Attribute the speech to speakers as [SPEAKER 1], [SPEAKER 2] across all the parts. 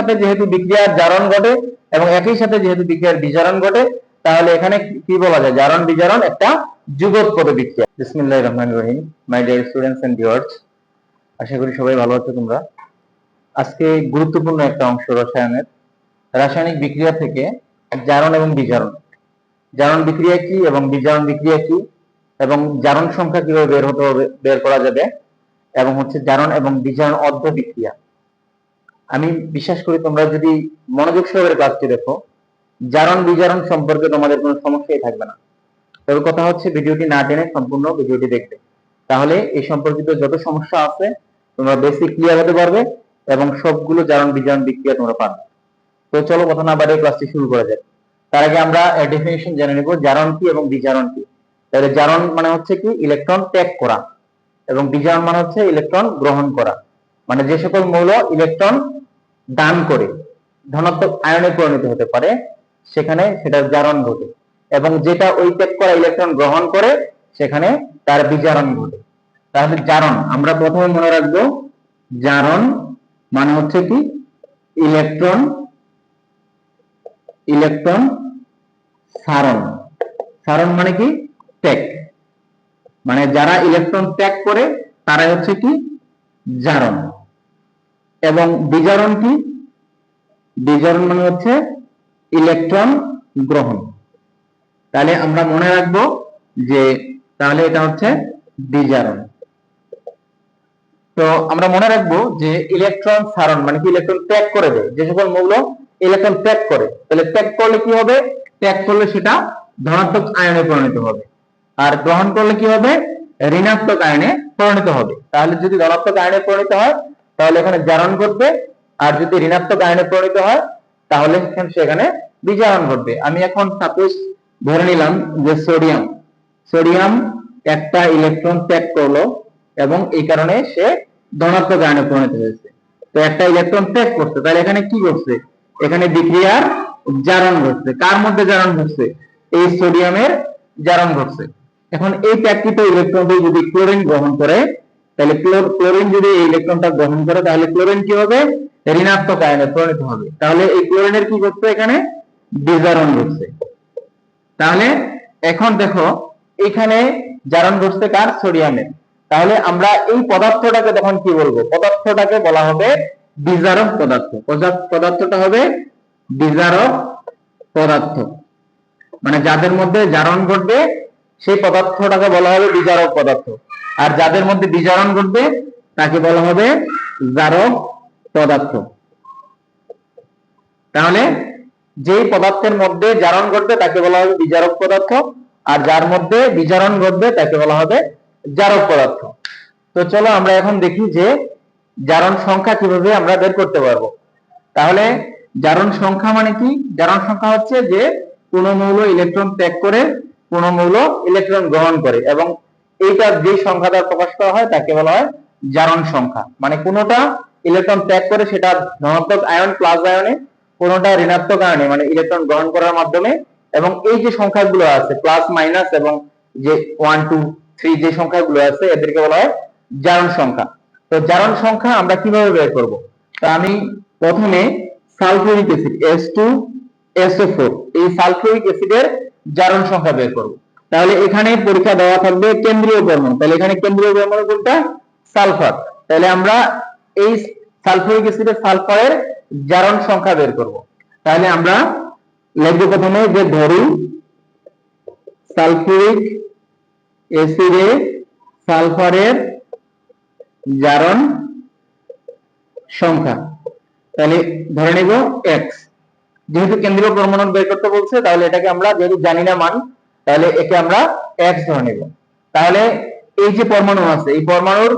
[SPEAKER 1] সাথে যেহেতু বিক্রিয়ার জারণ ঘটে এবং একই সাথে যেহেতু বিক্রিয়ার বিজারণ ঘটে, তাহলে এখানে কি- বলা যায়? জারণ বিজারণ একটা যুগোৎপদ বিক্রিয়া। বিসমিল্লাহির রহমানির রহিম। My dear students and viewers আশা করি সবাই ভালো আছো তোমরা। আজকে গুরুত্বপূর্ণ একটা অংশ রসায়নের। রাসায়নিক বিক্রিয়া থেকে জারণ এবং বিজারণ। জারণ বিক্রিয়া কি এবং বিজারণ বিক্রিয়া কি? এবং জারণ সংখ্যা কীভাবে বের হতে হবে, বের করা যাবে? এবং হচ্ছে জারণ এবং বিজারণ অর্ধ বিক্রিয়া। আমি বিশ্বাস করি তোমরা যদি মনোযোগ সহকারে ক্লাসটি দেখো, জারণ বিজারণ সম্পর্কে তোমাদের কোনো সমস্যাই থাকবে না। তবে কথা হচ্ছে ভিডিওটি না টেনে সম্পূর্ণ ভিডিওটি দেখবে। তাহলে এই সম্পর্কিত যত সমস্যা আছে, তোমরা বেশি ক্লিয়ার হতে পারবে এবং সবগুলো জারণ বিজারণ বিক্রিয়া তোমরা পারবে। তো চলো কথা না বাড়িয়ে ক্লাসটি শুরু করা যাক। তার আগে আমরা ডেফিনেশন জেনে নেব, জারণ কি এবং বিজারণ কি। তাহলে জারণ মানে হচ্ছে কি ইলেকট্রন ত্যাগ করা এবং বিজারণ মানে হচ্ছে ইলেকট্রন গ্রহণ করা। মানে যে সকল মৌল ইলেকট্রন দান করে ধনাত্মক আয়নে পরিণত হতে পারে, সেখানে সেটার জারণ ঘটে। এবং যেটা ওই ত্যাগ করা ইলেকট্রন গ্রহণ করে, সেখানে তার বিজারণ ঘটে। তাহলে জারণ, আমরা প্রথমে মনে রাখব, জারণ মানে হচ্ছে কি? Electron electron সারণ। সারণ মানে কি? ত্যাগ। মানে যারা ইলেকট্রন ত্যাগ করে, তারাই হচ্ছে কি? জারণ। এবং বিজারণ কি? বিজারণ মানে হচ্ছে ইলেকট্রন গ্রহণ। তাহলে আমরা মনে রাখব যে তাহলে এটা হচ্ছে বিজারণ। তো আমরা মনে রাখব যে ইলেকট্রন সারণ মানে কি? ইলেকট্রন ত্যাগ করে দেয়। যে সকল মৌল ইলেকট্রন ত্যাগ করে। তাহলে ত্যাগ করলে কি হবে? ত্যাগ করলে সেটা ধনাত্মক আয়নে পরিণত হবে। আর গ্রহণ করলে কি হবে? ঋণাত্মক আয়নে পরিণত হবে। তাহলে যদি ধনাত্মক আয়নে পরিণত হয় তাহলে এখানে জারণ ঘটবে। আর যদি ঋণাত্মক আয়নে পরিণত হয়, তাহলে সেখানে- বিজারণ ঘটবে। আমি এখন সাপোজ ধরে নিলাম যে সোডিয়াম সোডিয়াম একটা ইলেকট্রন ত্যাগ করল এবং এই কারণে সে ধনাত্মক আয়নে পরিণত হয়েছে। তো একটা ইলেকট্রন ত্যাগ করছে, তাহলে এখানে কি ঘটছে? এখানে বিক্রিয়ার জারণ ঘটছে। কার মধ্যে জারণ ঘটছে? এই সোডিয়ামের জারণ ঘটছে। এখন এই ত্যাগকৃত ইলেকট্রন যদি ক্লোরিন গ্রহণ করে তাহলে ক্লোর- ক্লোরিন যদি এই ইলেকট্রনটা গ্রহণ করে, তাহলে ক্লোরিন কি হবে? ঋণাত্মক আয়নে পরিণত হবে। তাহলে এই ক্লোরিনের কি ঘটছে এখানে? বিজারণ ঘটছে। তাহলে এখন দেখো, এখানে জারণ ঘটছে কার? সোডিয়ামের। তাহলে আমরা এই পদার্থটাকে তখন কি বলব? পদার্থটাকে বলা হবে বিজারক পদার্থ- পদার্থটা হবে বিজারক পদার্থ। মানে যাদের মধ্যে জারণ ঘটবে, সেই পদার্থটাকে বলা হবে বিজারক পদার্থ। আর যাদের মধ্যে বিজারণ ঘটবে, তাকে বলা হবে জারক পদার্থ। তাহলে যেই পদার্থের মধ্যে জারণ ঘটবে, তাকে বলা হবে বিজারক পদার্থ, আর যার মধ্যে বিজারণ ঘটবে, তাকে বলা হবে জারক পদার্থ। তো চলো আমরা এখন দেখি যে জারণ সংখ্যা কীভাবে আমরা বের করতে পারব। তাহলে জারণ সংখ্যা মানে কি? জারণ সংখ্যা হচ্ছে যে কোন মৌল ইলেকট্রন ত্যাগ করে, কোন মৌল ইলেকট্রন গ্রহণ করে এবং এইটা যে সংখ্যা দ্বারা প্রকাশ করা হয়, তাকে বলা হয় জারণ সংখ্যা। মানে কোনটা ইলেকট্রন ত্যাগ করে সেটা ধনাত্মক আয়ন প্লাস আয়নে, কোনটা ঋণাত্মক আয়নে মানে ইলেকট্রন গ্রহণ করার মাধ্যমে। এবং এই যে সংখ্যাগুলো আছে প্লাস মাইনাস এবং যে ওয়ান টু থ্রি যে সংখ্যাগুলো আছে, এদেরকে বলা হয় জারণ সংখ্যা। তো জারণ সংখ্যা আমরা কীভাবে বের করব? তো আমি প্রথমে sulphuric acid S two SO four এই সালফিউরিক অ্যাসিডের জারণ সংখ্যা বের করব। তাহলে এখানে পরীক্ষা দেওয়া থাকবে কেন্দ্রীয় পরমাণু তাহলে এখানে কেন্দ্রীয় পরমাণু কোনটা? সালফার। তাহলে আমরা এই সালফিউরিক অ্যাসিডের সালফারের জারণ সংখ্যা বের করব। তাহলে আমরা লিখব প্রথমে যে ধরি সালফিউরিক অ্যাসিডে সালফারের জারণ সংখ্যা। তাহলে ধরে নিব এক্স যেহেতু কেন্দ্রীয় পরমাণু বের করতে বলছে, তাহলে এটাকে আমরা যেহেতু জানি না মান তাহলে একে আমরা এক্স ধরে নিব। তাহলে এই যে পরমাণু আছে, এই পরমাণুর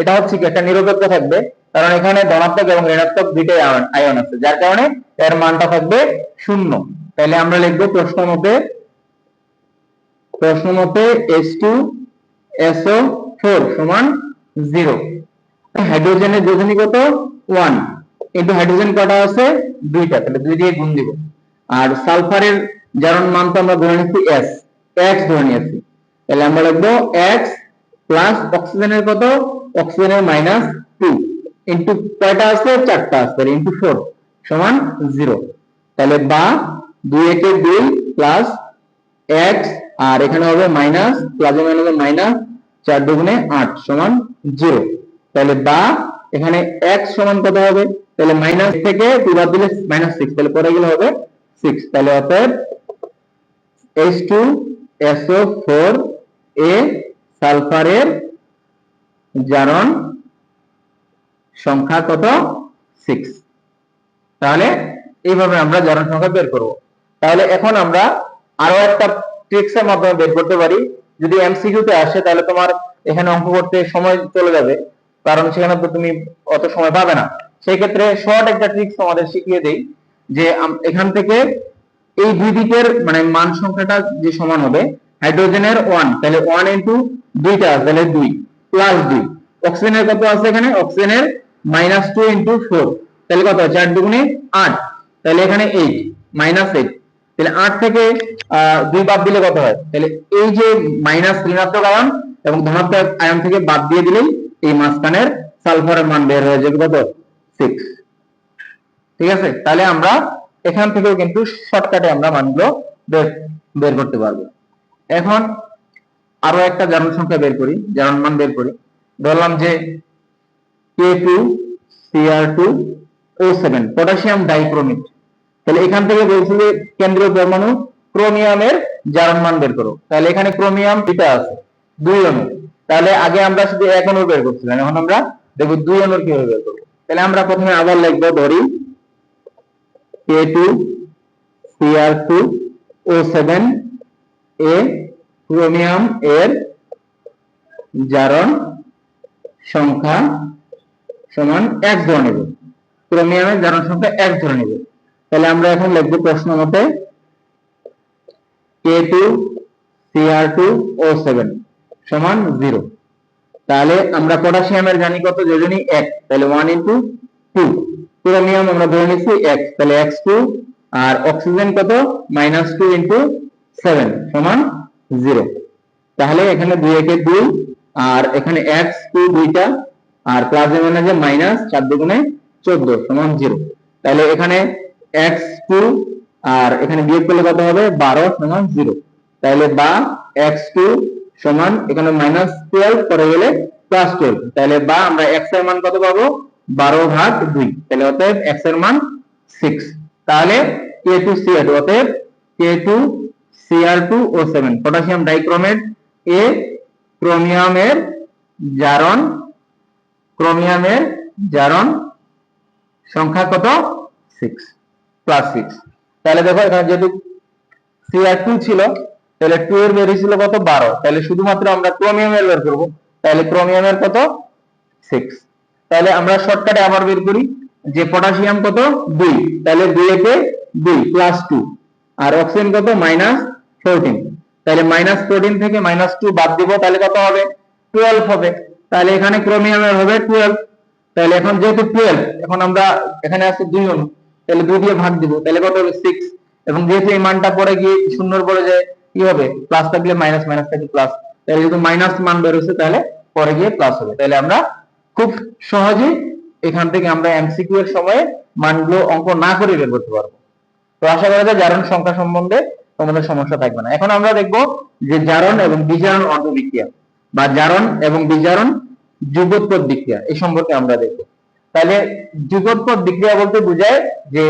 [SPEAKER 1] এটা হচ্ছে একটা নিরপেক্ষ থাকবে, কারণ এখানে ধনাত্মক এবং ঋণাত্মক দুইটাই আয়ন আছে, যার কারণে এর মানটা থাকবে শূন্য। তাহলে আমরা লিখব প্রশ্ন মতে প্রশ্ন মতে এস টু এসও ফোর সমান জিরো হাইড্রোজেনের যোজনী কত? ওয়ান কিন্তু হাইড্রোজেন কটা আছে? দুইটা, তাহলে দুই দিয়ে গুণ দিব। আর সালফারের জারণ মান তো আমরা ধরে নিচ্ছি এস এক্স ধরে নিয়েছি। তাহলে আমরা লিখব এক্স প্লাস অক্সিজেনের কত? অক্সিজেনের মাইনাস টু ইন্টু কয়টা আছে চারটা তাহলে ইন্টু ফোর সমান জিরো তাহলে বা দুই একে দুই প্লাস এক্স আর এখানে হবে মাইনাস প্লাসে মাইনাসে মাইনাস চার দুগুণে আট সমান জিরো তাহলে বা এখানে এক্স সমান কত হবে? তাহলে মাইনাস থেকে দুই বাদ দিলে মাইনাস সিক্স তাহলে পরে গেলে হবে সিক্স তাহলে অতএব এইচ টু এসও ফোর এ সালফারের জারণ সংখ্যা কত? সিক্স। তাহলে এইভাবে আমরা জারণ সংখ্যা বের করব। তাহলে এখন আমরা আরও একটা ট্রিক্স এর মাধ্যমে বের করতে পারি। যদি এমসিকিউ তে আসে, তাহলে তোমার এখানে অঙ্ক করতে সময় চলে যাবে। কারণ সেখানে তো তুমি অত সময় পাবে না। সেই ক্ষেত্রে শর্ট একটা ট্রিক্স তোমাদের শিখিয়ে দেই যে এখান থেকে এই দুই দিকের মানে মান সংখ্যাটা যে সমান হবে হাইড্রোজেনের ওয়ান তাহলে ওয়ান ইন্টু দুইটা, তাহলে দুই প্লাস দুই। অক্সিজেনের কত আছে এখানে? অক্সিজেনের মাইনাস টু ইন্টু ফোর তাহলে কত চার দুগুণে আট। তাহলে এখানে এইট মাইনাস এইট তাহলে আট থেকে দুই বাদ দিলে কত হয়? তাহলে এই যে মাইনাস ঋণাত্মক আয়ন এবং ধনাত্মক আয়ন থেকে বাদ দিয়ে দিলেই এই মাঝখানের সালফারের মান বের হয়ে যাবে কত? সিক্স ঠিক আছে? তাহলে আমরা এখান থেকেও কিন্তু শর্টকাটে আমরা মানগুলো বের করতে পারব। এখন আরও একটা জারণ সংখ্যা বের করি জারণ মান বের করি। ধরলাম যে K two CR two O seven potassium dichromate তাহলে এখান থেকে বলছি যে কেন্দ্রীয় পরমাণু ক্রোমিয়ামের জারণ মান বের করো। তাহলে এখানে ক্রোমিয়াম দুইটা আছে, দুই অণু। তাহলে আগে আমরা শুধু এক অণু বের করছিলাম, এখন আমরা দেখব দুই অণুর কীভাবে বের করব। তাহলে আমরা প্রথমে আবার লিখব ধরি K two CR two O seven এ ক্রোমিয়াম এর জারণ, সংখ্যা সমান এক ধরে নেব। ক্রোমিয়ামের জারণ সংখ্যা এক ধরে নেব। তাহলে আমরা এখন লিখব প্রশ্ন মতে K two CR two O seven সমান জিরো তাহলে আমরা পটাশিয়ামের জানি কত যোজনী এক, তাহলে ওয়ান ইন্টু টু ক্রোমিয়াম আমরা ধরে নিচ্ছি এক্স তাহলে এক্স আর অক্সিজেন কত? মাইনাস টু ইন্টু সমান জিরো তাহলে এখানে দুই একে দুই আর এখানে এক্স টু দুইটা আর প্লাস মানে যে মাইনাস চার দুগুণে চোদ্দ সমান জিরো তাহলে এখানে এক্স আর এখানে বিয়োগ করলে কত হবে? বারো সমান জিরো তাহলে বা এক্স টু সমান এখানে মাইনাস টুয়েলভ করে গেলে প্লাস টুয়েলভ তাহলে বা আমরা এক্সের মান কত পাবো? বারো ভাগ দুই। তাহলে অতএব এক্সের মান সিক্স তাহলে কে টু সিআর টু অতএব K two CR two O seven potassium dichromate এ ক্রোমিয়ামের জারণ ক্রোমিয়ামের জারণ সংখ্যা কত? সিক্স প্লাস সিক্স তাহলে দেখো এখানে যেহেতু সিআর টু ছিল, তাহলে টু এর বের হয়েছিল কত? বারো। তাহলে শুধুমাত্র আমরা ক্রোমিয়ামের বের করব। তাহলে ক্রোমিয়ামের কত? সিক্স তাহলে আমরা শর্টকাটে আবার বের করি, যে পটাশিয়াম কত? দুই। তাহলে দুই একে দুই প্লাস টু আর অক্সিজেন কত? মাইনাস ফোরটিন তাহলে মাইনাস ফোরটিন থেকে মাইনাস টু বাদ দিব, তাহলে কত হবে? টুয়েলভ হবে। তাহলে এখানে ক্রোমিয়ামের হবে টুয়েলভ তাহলে এখন যেহেতু টুয়েলভ এখন আমরা এখানে আছে দুই অনু তাহলে দুই দিয়ে ভাগ দিব, তাহলে কত হবে? সিক্স এবং যেহেতু এই মানটা পরে গিয়ে শূন্যর পরে যায়, কি হবে? প্লাস থাকলে মাইনাস মাইনাস থাকলে প্লাস তাহলে যেহেতু মাইনাস মান বেরোচ্ছে তাহলে পরে গিয়ে প্লাস হবে। তাহলে আমরা খুব সহজেই এখান থেকে আমরা এমসিকিউ এর সময়ে মানগুলো অঙ্ক না করে বের করতে পারব। তো আশা করা যায় জারণ সংখ্যা সম্বন্ধে তোমাদের সমস্যা থাকবে না। এখন আমরা দেখব যে জারণ এবং বিজারণ অন্তর্বিক্রিয়া বা জারণ এবং বিজারণ যুগোৎপদ বিক্রিয়া এই সম্পর্কে আমরা দেখব। তাহলে যুগোৎপদ বিক্রিয়া বলতে বোঝায় যে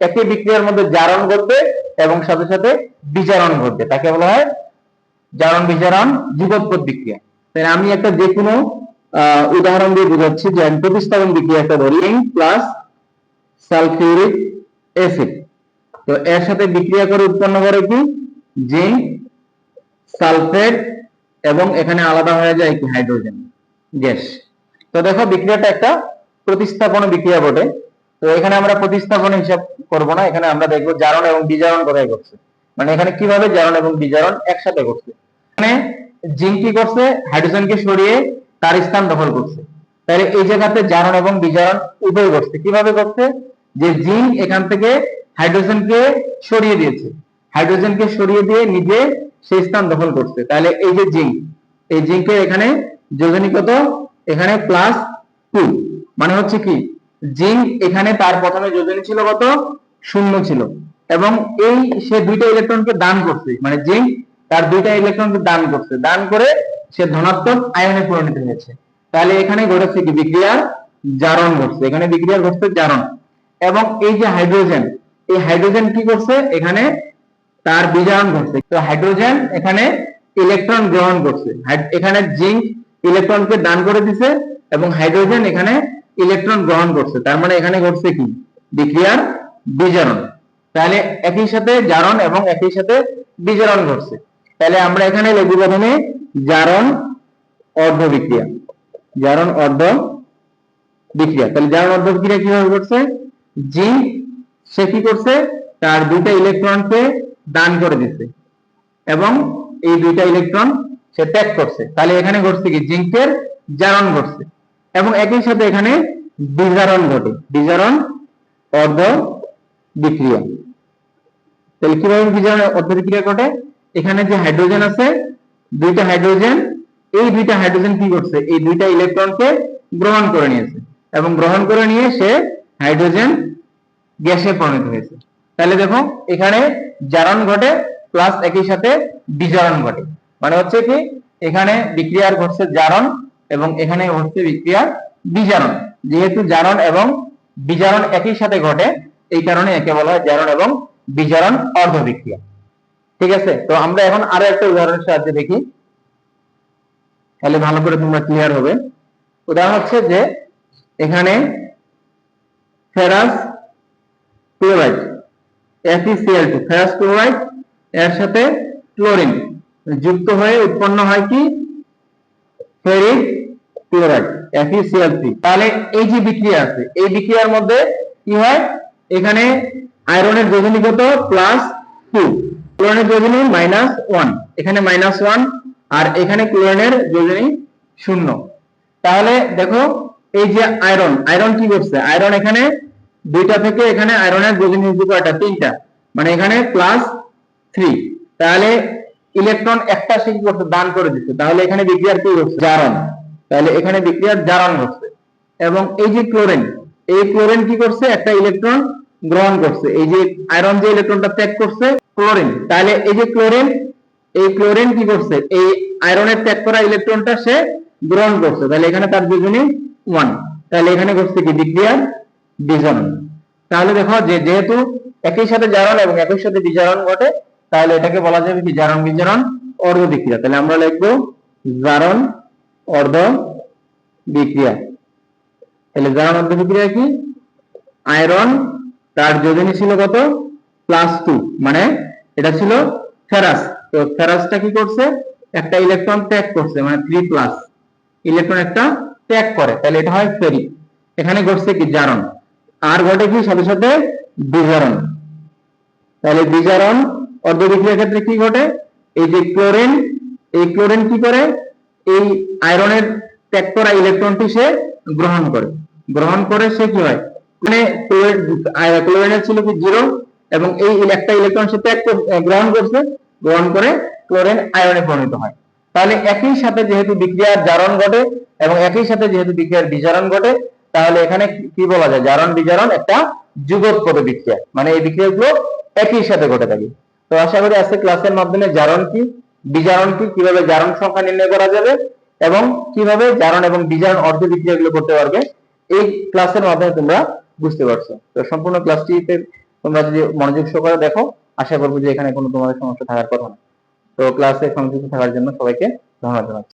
[SPEAKER 1] একটি বিক্রিয়ার মধ্যে জারণ ঘটবে এবং সাথে সাথে বিজারণ ঘটবে। তাকে বলা হয় জারণ, বিজারণ, যুগোৎপদ বিক্রিয়া। তাহলে আমি একটা যে কোনো উদাহরণ দিয়ে বোঝাচ্ছি যে আমি প্রতিস্থাপন বিক্রিয়া একটা ধরি প্লাস সালফিউরিক অ্যাসিড তো এর সাথে বিক্রিয়া করে উৎপন্ন করে কি? জিঙ্ক সালফেট এবং এখানে আলাদা হয়ে যায় কি? Hydrogen gas. তো দেখো বিক্রিয়াটা একটা প্রতিস্থাপন বিক্রিয়া বটে। তো এখানে আমরা প্রতিস্থাপন হিসাব করব না, এখানে আমরা দেখব জারণ এবং বিজারণ কোথায় করছে মানে এখানে কীভাবে জারণ এবং বিজারণ একসাথে করছে এখানে জিঙ্ক কি করছে? হাইড্রোজেনকে সরিয়ে তার স্থান দখল করছে। তাহলে এই জায়গাতে জারণ এবং বিজারণ উভয় করছে কীভাবে করছে যে জিঙ্ক এখান থেকে হাইড্রোজেনকে সরিয়ে দিয়েছে। হাইড্রোজেনকে সরিয়ে দিয়ে নিজে সেই স্থান দখল করছে। তাহলে এই যে জিঙ্ক, এই জিঙ্কের এখানে যোজনী কত এখানে প্লাস টু মানে হচ্ছে কি? জিঙ্ক এখানে তার প্রথমে যোজনী ছিল কত? শূন্য ছিল। এবং এই সে দুইটা ইলেকট্রনকে দান করছে। মানে জিঙ্ক তার দুইটা ইলেকট্রনকে দান করছে। দান করে সে ধনাত্মক আয়নে পরিণত হয়েছে। তাহলে এখানে ঘটেছে কি? বিক্রিয়ার জারণ ঘটছে। এখানে বিক্রিয়া ঘটছে জারণ। এবং এই যে হাইড্রোজেন, এই হাইড্রোজেন কি করছে? এখানে তার বিজারণ ঘটছে। তো হাইড্রোজেন এখানে ইলেকট্রন গ্রহণ করছে। এখানে জিঙ্ক ইলেকট্রনকে দান করে দিছে এবং হাইড্রোজেন এখানে ইলেকট্রন গ্রহণ করছে। তার মানে এখানে ঘটছে কি? বিক্রিয়ার বিজারণ। তাহলে একই সাথে জারণ এবং একই সাথে বিজারণ ঘটছে। তাহলে আমরা এখানে লিখব প্রথমে জারণ, অর্ধ বিক্রিয়া। জারণ, অর্ধ বিক্রিয়া। তাহলে জারণ, অর্ধ বিক্রিয়া কীভাবে ঘটছে? জিঙ্ক, সে কি করছে? তার দুইটা ইলেকট্রনকে দান করে দিচ্ছে। এবং এই দুইটা ইলেকট্রন সে ত্যাগ করছে। তাহলে এখানে ঘটছে কি? জিঙ্কের জারণ ঘটছে। এবং একই সাথে এখানে বিজারণ ঘটে। বিজারণ অর্ধ বিক্রিয়া। তাহলে কীভাবে বিজারণ অর্ধ বিক্রিয়া ঘটে? এখানে যে হাইড্রোজেন আছে দুইটা হাইড্রোজেন এই দুইটা হাইড্রোজেন কি করছে? এই দুইটা ইলেকট্রনকে গ্রহণ করে নিয়েছে। এবং গ্রহণ করে নিয়ে সে হাইড্রোজেন গ্যাসে পরিণত হয়েছে। তাহলে দেখো, এখানে জারণ ঘটে প্লাস একই সাথে বিজারণ ঘটে। মানে হচ্ছে কি, এখানে বিক্রিয়ার ঘটছে জারণ এবং এখানে ঘটছে বিক্রিয়ার বিজারণ। যেহেতু জারণ এবং বিজারণ একই সাথে ঘটে, এই কারণে একে বলা হয় জারণ এবং বিজারণ অর্ধ বিক্রিয়া। ঠিক আছে? তো আমরা এখন আরও একটা উদাহরণের সাহায্যে দেখি। তাহলে ভালো করে তোমরা ক্লিয়ার হবে। উদাহরণ হচ্ছে যে এখানে ferrous chloride FeCl2 ferrous chloride এর সাথে ক্লোরিন যুক্ত হয়ে উৎপন্ন হয় কি? ফেরিক ক্লোরাইড FeCl3 তাহলে এই যে বিক্রিয়া আছে, এই বিক্রিয়ার মধ্যে কি হয়? এখানে আয়রনের যোজনী প্লাস টু ক্লোরিনের যোজনী মাইনাস ওয়ান এখানে মাইনাস ওয়ান আর এখানে ক্লোরিনের যোজনী শূন্য। তাহলে দেখো, এই যে আয়রন আয়রন কি করছে? আয়রন এখানে দুইটা থেকে এখানে আয়রনের যোজনী কয়টা তিনটা। মানে এখানে প্লাস থ্রি তাহলে ইলেকট্রন একটা সে কি করছে? দান করে দিচ্ছে। তাহলে এখানে বিক্রিয়ার কি হচ্ছে? জারণ। তাহলে এখানে বিক্রিয়ার জারণ হচ্ছে। এবং এই যে ক্লোরিন এই ক্লোরিন কি করছে? একটা ইলেকট্রন গ্রহণ করছে। এই যে আয়রন যে ইলেকট্রনটা ত্যাগ করছে ক্লোরিন তাহলে এই যে ক্লোরিন এই ক্লোরিন কি করছে? এই আয়রনের ত্যাগ করা ইলেকট্রনটা সে গ্রহণ করছে। তাহলে এখানে তার যোজনী ওয়ান তাহলে এখানে ঘটছে কি? বিক্রিয়ার বিজারণ তাহলে দেখো যে যেহেতু একই সাথে জারণ এবং একই সাথে বিজারণ ঘটে, তাহলে এটাকে বলা যাবে কি? জারণ, বিজারণ, অর্ধ বিক্রিয়া। তাহলে আমরা লিখব জারণ, অর্ধ বিক্রিয়া। তাহলে জারণ, অর্ধ বিক্রিয়া কি? আয়রন তার যোজনী ছিল কত? প্লাস টু মানে এটা ছিল ফেরাস। তো ফেরাসটা কি করছে? একটা ইলেকট্রন ত্যাগ করছে মানে থ্রি প্লাস ইলেকট্রন একটা ত্যাগ করে, তাহলে এটা হয় ফেরি এখানে ঘটছে কি? জারণ। আর ঘটে কি? সাথে সাথে বিজারণ। তাহলে বিজারণ অর্ধ বিক্রিয়ার ক্ষেত্রে কি ঘটে? এই যে ক্লোরিন এই ক্লোরিন কি করে? এই আয়রনের ত্যাগ করা ইলেকট্রনটি সে গ্রহণ করে। গ্রহণ করে সে কি হয়? মানে ক্লোরিনের ছিল কি জিরো এবং এই একটা ইলেকট্রন সে ত্যাগ গ্রহণ করছে গ্রহণ করে ক্লোরিন আয়নে পরিণত হয়। তাহলে একই সাথে যেহেতু বিক্রিয়ার জারণ ঘটে এবং একই সাথে যেহেতু বিক্রিয়ার বিজারণ ঘটে, তাহলে এখানে কি- কি বলা যায়? জারণ, বিজারণ একটা যুগোৎপদ বিক্রিয়া। মানে এই বিক্রিয়াগুলো একই সাথে ঘটে থাকে। তো আশা করি আজকে ক্লাসের মাধ্যমে জারণ কি, বিজারণ কি, কীভাবে জারণ সংখ্যা নির্ণয় করা যাবে এবং কীভাবে জারণ এবং বিজারণ অর্ধ বিক্রিয়াগুলো করতে পারবে, এই ক্লাসের মাধ্যমে তোমরা বুঝতে পারছ। তো সম্পূর্ণ ক্লাসটিতে তোমরা যদি মনোযোগ সহকারে দেখো, আশা করব যে এখানে কোনো তোমাদের সমস্যা থাকার কথা না। তো ক্লাসে সংযুক্ত থাকার জন্য সবাইকে ধন্যবাদ জানাচ্ছি।